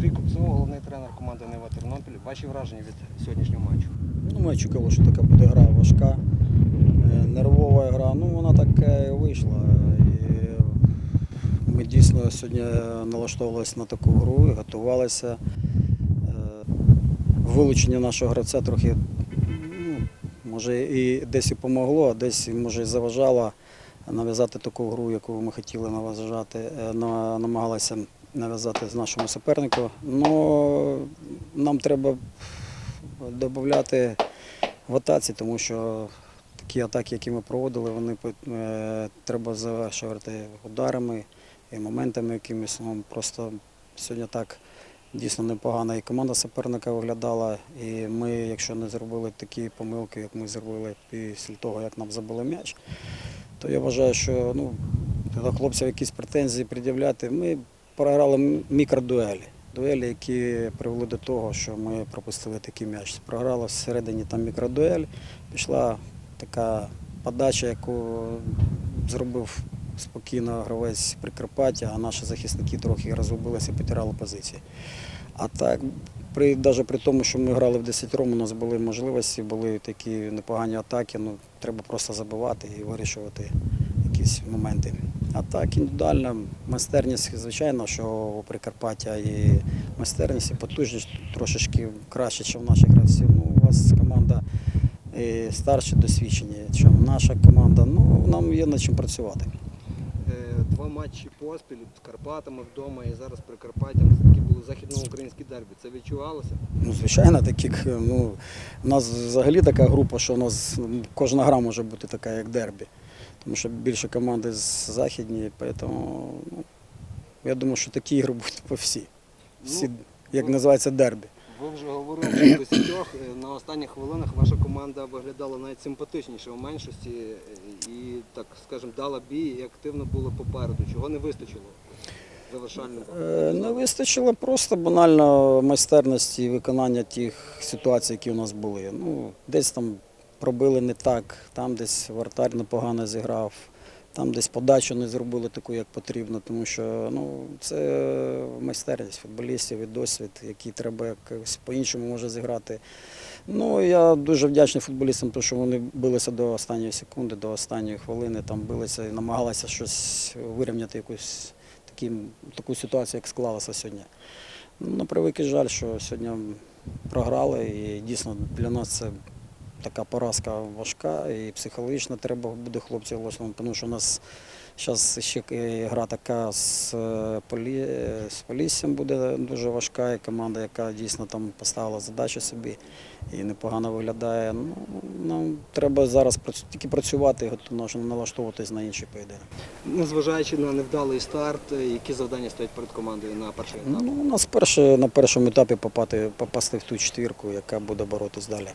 Андрій Купцов, головний тренер команди Нева Тернопіль. Ваші враження від сьогоднішнього матчу? Ну, ми очікували, що така буде гра важка, е, нервова гра. Ну, вона так і вийшла. І ми дійсно сьогодні налаштовувалися на таку гру і готувалися. Е, Вилучення нашого гравця трохи, ну, може, і десь і помогло, а десь може і заважало нав'язати таку гру, яку ми хотіли нав'язати, е, намагалися нав'язати з нашому супернику. Ну, нам треба додати в атаці, тому що такі атаки, які ми проводили, вони е, треба завершувати ударами і моментами якимись. Ну, просто сьогодні так дійсно непогано і команда суперника виглядала. І ми, якщо не зробили такі помилки, як ми зробили після того, як нам забили м'яч, то я вважаю, що ну, до хлопців якісь претензії пред'являти. Ми програли мікродуелі. Дуелі, які привели до того, що ми пропустили такий м'яч. Програла всередині там мікродуель, пішла така подача, яку зробив спокійно гравець Прикарпаття, а наші захисники трохи розгубилися і потирали позиції. А так, при, навіть при тому, що ми грали в 10 ром, у нас були можливості, були такі непогані атаки, ну, треба просто забивати і вирішувати якісь моменти. А так, індивідуальна майстерність, звичайно, що у Прикарпаття і майстерність, і потужність трошечки краще, ніж у наших гравців. Ну, у вас команда і старші досвідчені, ніж наша команда. Ну, нам є над чим працювати. Е, Два матчі поспіль з Карпатами вдома і зараз Прикарпаттям. Це такі були західноукраїнські дербі. Це відчувалося? Ну, звичайно, такі, ну, у нас взагалі така група, що у нас кожна гра може бути така, як дербі. Тому що більше команди з західні, тому ну, я думаю, що такі ігри будуть по всі. всі Ну, як називається дербі. Ви вже говорили що до сітьох. Е, На останніх хвилинах ваша команда виглядала навіть симпатичніше у меншості е, і, так скажемо, дала бій і активно були попереду. Чого не вистачило завершальним? Е, Не вистачило просто банально майстерності і виконання тих ситуацій, які у нас були. Ну, десь там пробили не так, там десь вратар непогано зіграв, там десь подачу не зробили таку, як потрібно, тому що ну, це майстерність футболістів і досвід, який треба якось по-іншому може зіграти. Ну, я дуже вдячний футболістам, тому що вони билися до останньої секунди, до останньої хвилини, там билися і намагалися щось вирівняти якусь такі, таку ситуацію, як склалася сьогодні. Ну, на превеликий жаль, що сьогодні програли, і дійсно для нас це така поразка важка, і психологічно треба буде хлопців влаштовувати, тому що у нас зараз ще е, гра така з, е, Полі... з Поліссям буде дуже важка, і команда, яка дійсно там поставила задачу собі і непогано виглядає. Ну, нам треба зараз тільки працювати, готу- налаштовуватись на інший поєдинок. Незважаючи на невдалий старт, е, які завдання стоять перед командою на перший етап? Ну, у нас перше, на першому етапі попати, попасти в ту четвірку, яка буде боротись далі.